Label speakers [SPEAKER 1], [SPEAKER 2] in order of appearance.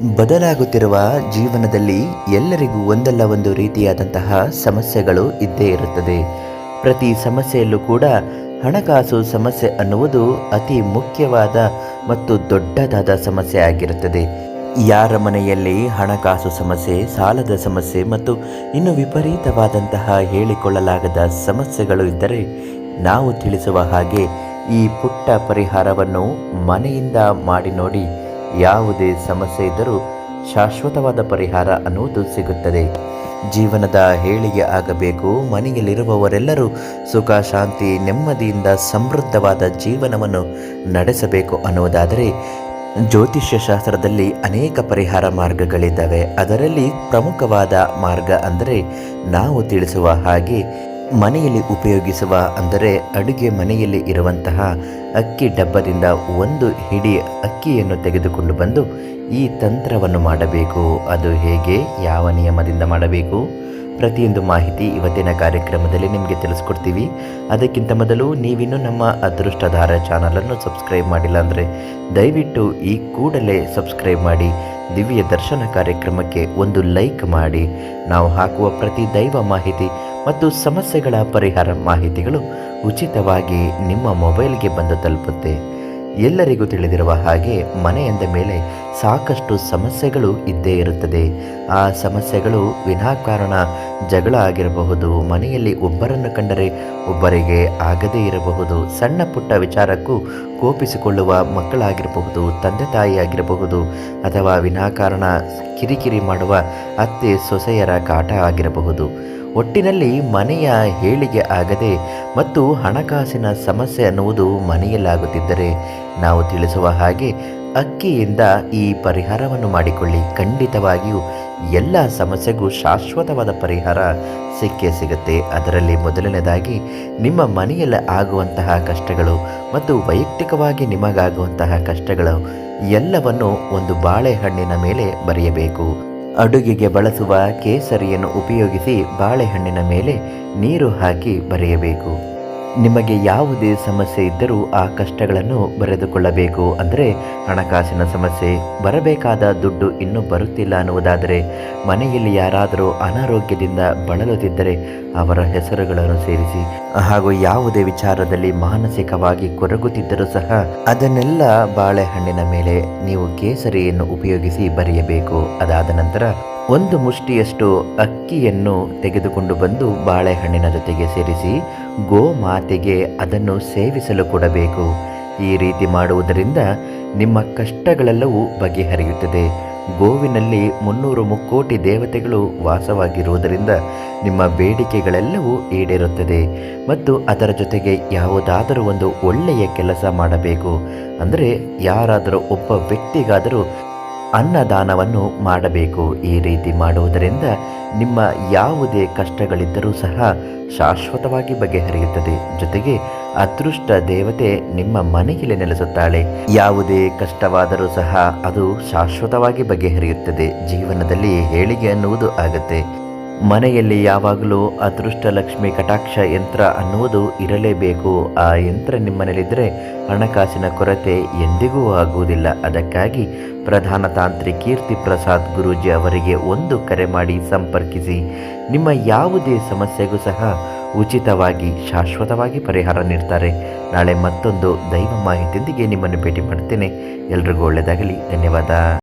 [SPEAKER 1] ಬದಲಾಗುತ್ತಿರುವ ಜೀವನದಲ್ಲಿ ಎಲ್ಲರಿಗೂ ಒಂದಲ್ಲ ಒಂದು ರೀತಿಯಾದಂತಹ ಸಮಸ್ಯೆಗಳು ಇದ್ದೇ ಇರುತ್ತದೆ. ಪ್ರತಿ ಸಮಸ್ಯೆಯಲ್ಲೂ ಕೂಡ ಹಣಕಾಸು ಸಮಸ್ಯೆ ಅನ್ನುವುದು ಅತಿ ಮುಖ್ಯವಾದ ಮತ್ತು ದೊಡ್ಡದಾದ ಸಮಸ್ಯೆ ಆಗಿರುತ್ತದೆ. ಯಾರ ಮನೆಯಲ್ಲಿ ಹಣಕಾಸು ಸಮಸ್ಯೆ, ಸಾಲದ ಸಮಸ್ಯೆ ಮತ್ತು ಇನ್ನು ವಿಪರೀತವಾದಂತಹ ಹೇಳಿಕೊಳ್ಳಲಾಗದ ಸಮಸ್ಯೆಗಳು ಇದ್ದರೆ ನಾವು ತಿಳಿಸುವ ಹಾಗೆ ಈ ಪುಟ್ಟ ಪರಿಹಾರವನ್ನು ಮನೆಯಿಂದ ಮಾಡಿ ನೋಡಿ ಯಾವುದೇ ಸಮಸ್ಯೆ ಇದ್ದರೂ ಶಾಶ್ವತವಾದ ಪರಿಹಾರ ಅನ್ನುವುದು ಸಿಗುತ್ತದೆ. ಜೀವನದ ಹೇಳಿಗೆ ಆಗಬೇಕು, ಮನೆಯಲ್ಲಿರುವವರೆಲ್ಲರೂ ಸುಖ, ಶಾಂತಿ, ನೆಮ್ಮದಿಯಿಂದ ಸಮೃದ್ಧವಾದ ಜೀವನವನ್ನು ನಡೆಸಬೇಕು ಅನ್ನುವುದಾದರೆ ಜ್ಯೋತಿಷ್ಯ ಶಾಸ್ತ್ರದಲ್ಲಿ ಅನೇಕ ಪರಿಹಾರ ಮಾರ್ಗಗಳಿದ್ದಾವೆ. ಅದರಲ್ಲಿ ಪ್ರಮುಖವಾದ ಮಾರ್ಗ ಅಂದರೆ ನಾವು ತಿಳಿಸುವ ಹಾಗೆ ಮನೆಯಲ್ಲಿ ಉಪಯೋಗಿಸುವ ಅಂದರೆ ಅಡುಗೆ ಮನೆಯಲ್ಲಿ ಇರುವಂತಹ ಅಕ್ಕಿ ಡಬ್ಬದಿಂದ ಒಂದು ಹಿಡಿ ಅಕ್ಕಿಯನ್ನು ತೆಗೆದುಕೊಂಡು ಬಂದು ಈ ತಂತ್ರವನ್ನು ಮಾಡಬೇಕು. ಅದು ಹೇಗೆ? ಯಾವ ನಿಯಮದಿಂದ ಮಾಡಬೇಕು? ಪ್ರತಿಯೊಂದು ಮಾಹಿತಿ ಇವತ್ತಿನ ಕಾರ್ಯಕ್ರಮದಲ್ಲಿ ನಿಮಗೆ ತಿಳಿಸ್ಕೊಡ್ತೀವಿ. ಅದಕ್ಕಿಂತ ಮೊದಲು ನೀವಿನ್ನೂ ನಮ್ಮ ಅದೃಷ್ಟಧಾರ ಚಾನಲನ್ನು ಸಬ್ಸ್ಕ್ರೈಬ್ ಮಾಡಿಲ್ಲ ಅಂದರೆ ದಯವಿಟ್ಟು ಈ ಕೂಡಲೇ ಸಬ್ಸ್ಕ್ರೈಬ್ ಮಾಡಿ, ದಿವ್ಯ ದರ್ಶನ ಕಾರ್ಯಕ್ರಮಕ್ಕೆ ಒಂದು ಲೈಕ್ ಮಾಡಿ. ನಾವು ಹಾಕುವ ಪ್ರತಿ ದೈವ ಮಾಹಿತಿ ಮತ್ತು ಸಮಸ್ಯೆಗಳ ಪರಿಹಾರ ಮಾಹಿತಿಗಳು ಉಚಿತವಾಗಿ ನಿಮ್ಮ ಮೊಬೈಲ್ಗೆ ಬಂದು ತಲುಪುತ್ತೆ. ಎಲ್ಲರಿಗೂ ತಿಳಿದಿರುವ ಹಾಗೆ ಮನೆಯಂದ ಮೇಲೆ ಸಾಕಷ್ಟು ಸಮಸ್ಯೆಗಳು ಇದ್ದೇ ಇರುತ್ತದೆ. ಆ ಸಮಸ್ಯೆಗಳು ವಿನಾಕಾರಣ ಜಗಳ ಆಗಿರಬಹುದು, ಮನೆಯಲ್ಲಿ ಒಬ್ಬರನ್ನು ಕಂಡರೆ ಒಬ್ಬರಿಗೆ ಆಗದೇ ಇರಬಹುದು, ಸಣ್ಣ ಪುಟ್ಟ ವಿಚಾರಕ್ಕೂ ಕೋಪಿಸಿಕೊಳ್ಳುವ ಮಕ್ಕಳಾಗಿರಬಹುದು, ತಂದೆ ತಾಯಿ ಆಗಿರಬಹುದು, ಅಥವಾ ವಿನಾಕಾರಣ ಕಿರಿಕಿರಿ ಮಾಡುವ ಅತ್ತೆ ಸೊಸೆಯರ ಕಾಟ ಆಗಿರಬಹುದು. ಒಟ್ಟಿನಲ್ಲಿ ಮನೆಯ ಹೇಳಿಗೆ ಆಗದೆ ಮತ್ತು ಹಣಕಾಸಿನ ಸಮಸ್ಯೆ ಅನ್ನುವುದು ಮನೆಯಲ್ಲಾಗುತ್ತಿದ್ದರೆ ನಾವು ತಿಳಿಸುವ ಹಾಗೆ ಅಕ್ಕಿಯಿಂದ ಈ ಪರಿಹಾರವನ್ನು ಮಾಡಿಕೊಳ್ಳಿ. ಖಂಡಿತವಾಗಿಯೂ ಎಲ್ಲ ಸಮಸ್ಯೆಗೂ ಶಾಶ್ವತವಾದ ಪರಿಹಾರ ಸಿಕ್ಕೇ ಸಿಗುತ್ತೆ. ಅದರಲ್ಲಿ ಮೊದಲನೇದಾಗಿ ನಿಮ್ಮ ಮನೆಯಲ್ಲಿ ಆಗುವಂತಹ ಕಷ್ಟಗಳು ಮತ್ತು ವೈಯಕ್ತಿಕವಾಗಿ ನಿಮಗಾಗುವಂತಹ ಕಷ್ಟಗಳು ಎಲ್ಲವನ್ನು ಒಂದು ಬಾಳೆಹಣ್ಣಿನ ಮೇಲೆ ಬರೆಯಬೇಕು. ಅಡುಗೆಗೆ ಬಳಸುವ ಕೇಸರಿಯನ್ನು ಉಪಯೋಗಿಸಿ ಬಾಳೆಹಣ್ಣಿನ ಮೇಲೆ ನೀರು ಹಾಕಿ ಬರೆಯಬೇಕು. ನಿಮಗೆ ಯಾವುದೇ ಸಮಸ್ಯೆ ಇದ್ದರೂ ಆ ಕಷ್ಟಗಳನ್ನು ಬರೆದುಕೊಳ್ಳಬೇಕು. ಅಂದರೆ ಹಣಕಾಸಿನ ಸಮಸ್ಯೆ, ಬರಬೇಕಾದ ದುಡ್ಡು ಇನ್ನೂ ಬರುತ್ತಿಲ್ಲ ಅನ್ನುವುದಾದರೆ, ಮನೆಯಲ್ಲಿ ಯಾರಾದರೂ ಅನಾರೋಗ್ಯದಿಂದ ಬಳಲುತ್ತಿದ್ದರೆ ಅವರ ಹೆಸರುಗಳನ್ನು ಸೇರಿಸಿ. ಹಾಗೂ ಯಾವುದೇ ವಿಚಾರದಲ್ಲಿ ಮಾನಸಿಕವಾಗಿ ಕೊರಗುತ್ತಿದ್ದರೂ ಸಹ ಅದನ್ನೆಲ್ಲ ಬಾಳೆಹಣ್ಣಿನ ಮೇಲೆ ನೀವು ಕೇಸರಿಯನ್ನು ಉಪಯೋಗಿಸಿ ಬರೆಯಬೇಕು. ಅದಾದ ನಂತರ ಒಂದು ಮುಷ್ಟಿಯಷ್ಟು ಅಕ್ಕಿಯನ್ನು ತೆಗೆದುಕೊಂಡು ಬಂದು ಬಾಳೆಹಣ್ಣಿನ ಜೊತೆಗೆ ಸೇರಿಸಿ ಗೋಮಾತೆಗೆ ಅದನ್ನು ಸೇವಿಸಲು ಕೊಡಬೇಕು. ಈ ರೀತಿ ಮಾಡುವುದರಿಂದ ನಿಮ್ಮ ಕಷ್ಟಗಳೆಲ್ಲವೂ ಬಗೆಹರಿಯುತ್ತದೆ. ಗೋವಿನಲ್ಲಿ ಮುನ್ನೂರು ಮುಕ್ಕೋಟಿ ದೇವತೆಗಳು ವಾಸವಾಗಿರುವುದರಿಂದ ನಿಮ್ಮ ಬೇಡಿಕೆಗಳೆಲ್ಲವೂ ಈಡೇರುತ್ತದೆ. ಮತ್ತು ಅದರ ಜೊತೆಗೆ ಯಾವುದಾದರೂ ಒಂದು ಒಳ್ಳೆಯ ಕೆಲಸ ಮಾಡಬೇಕು. ಅಂದರೆ ಯಾರಾದರೂ ಒಬ್ಬ ವ್ಯಕ್ತಿಗಾದರೂ ಅನ್ನದಾನವನ್ನು ಮಾಡಬೇಕು ಈ ರೀತಿ ಮಾಡುವುದರಿಂದ ನಿಮ್ಮ ಯಾವುದೇ ಕಷ್ಟಗಳಿದ್ದರೂ ಸಹ ಶಾಶ್ವತವಾಗಿ ಬಗೆಹರಿಯುತ್ತದೆ. ಜೊತೆಗೆ ಅದೃಷ್ಟ ದೇವತೆ ನಿಮ್ಮ ಮನೆಯಲ್ಲಿ ನೆಲೆಸುತ್ತಾಳೆ. ಯಾವುದೇ ಕಷ್ಟವಾದರೂ ಸಹ ಅದು ಶಾಶ್ವತವಾಗಿ ಬಗೆಹರಿಯುತ್ತದೆ. ಜೀವನದಲ್ಲಿ ಹೇಳಿಗೆ ಅನ್ನುವುದು ಆಗುತ್ತೆ. ಮನೆಯಲ್ಲಿ ಯಾವಾಗಲೂ ಅದೃಷ್ಟ ಲಕ್ಷ್ಮಿ ಕಟಾಕ್ಷ ಯಂತ್ರ ಅನ್ನುವುದು ಇರಲೇಬೇಕು. ಆ ಯಂತ್ರ ನಿಮ್ಮನೇಲಿದ್ದರೆ ಹಣಕಾಸಿನ ಕೊರತೆ ಎಂದಿಗೂ ಆಗುವುದಿಲ್ಲ. ಅದಕ್ಕಾಗಿ ಪ್ರಧಾನ ತಾಂತ್ರಿ ಕೀರ್ತಿ ಪ್ರಸಾದ್ ಗುರೂಜಿ ಅವರಿಗೆ ಒಂದು ಕರೆ ಮಾಡಿ ಸಂಪರ್ಕಿಸಿ. ನಿಮ್ಮ ಯಾವುದೇ ಸಮಸ್ಯೆಗೂ ಸಹ ಉಚಿತವಾಗಿ ಶಾಶ್ವತವಾಗಿ ಪರಿಹಾರ ನೀಡ್ತಾರೆ. ನಾಳೆ ಮತ್ತೊಂದು ದೈವ ಮಾಹಿತಿಯೊಂದಿಗೆ ನಿಮ್ಮನ್ನು ಭೇಟಿ ಮಾಡ್ತೇನೆ. ಎಲ್ರಿಗೂ ಒಳ್ಳೆಯದಾಗಲಿ. ಧನ್ಯವಾದ.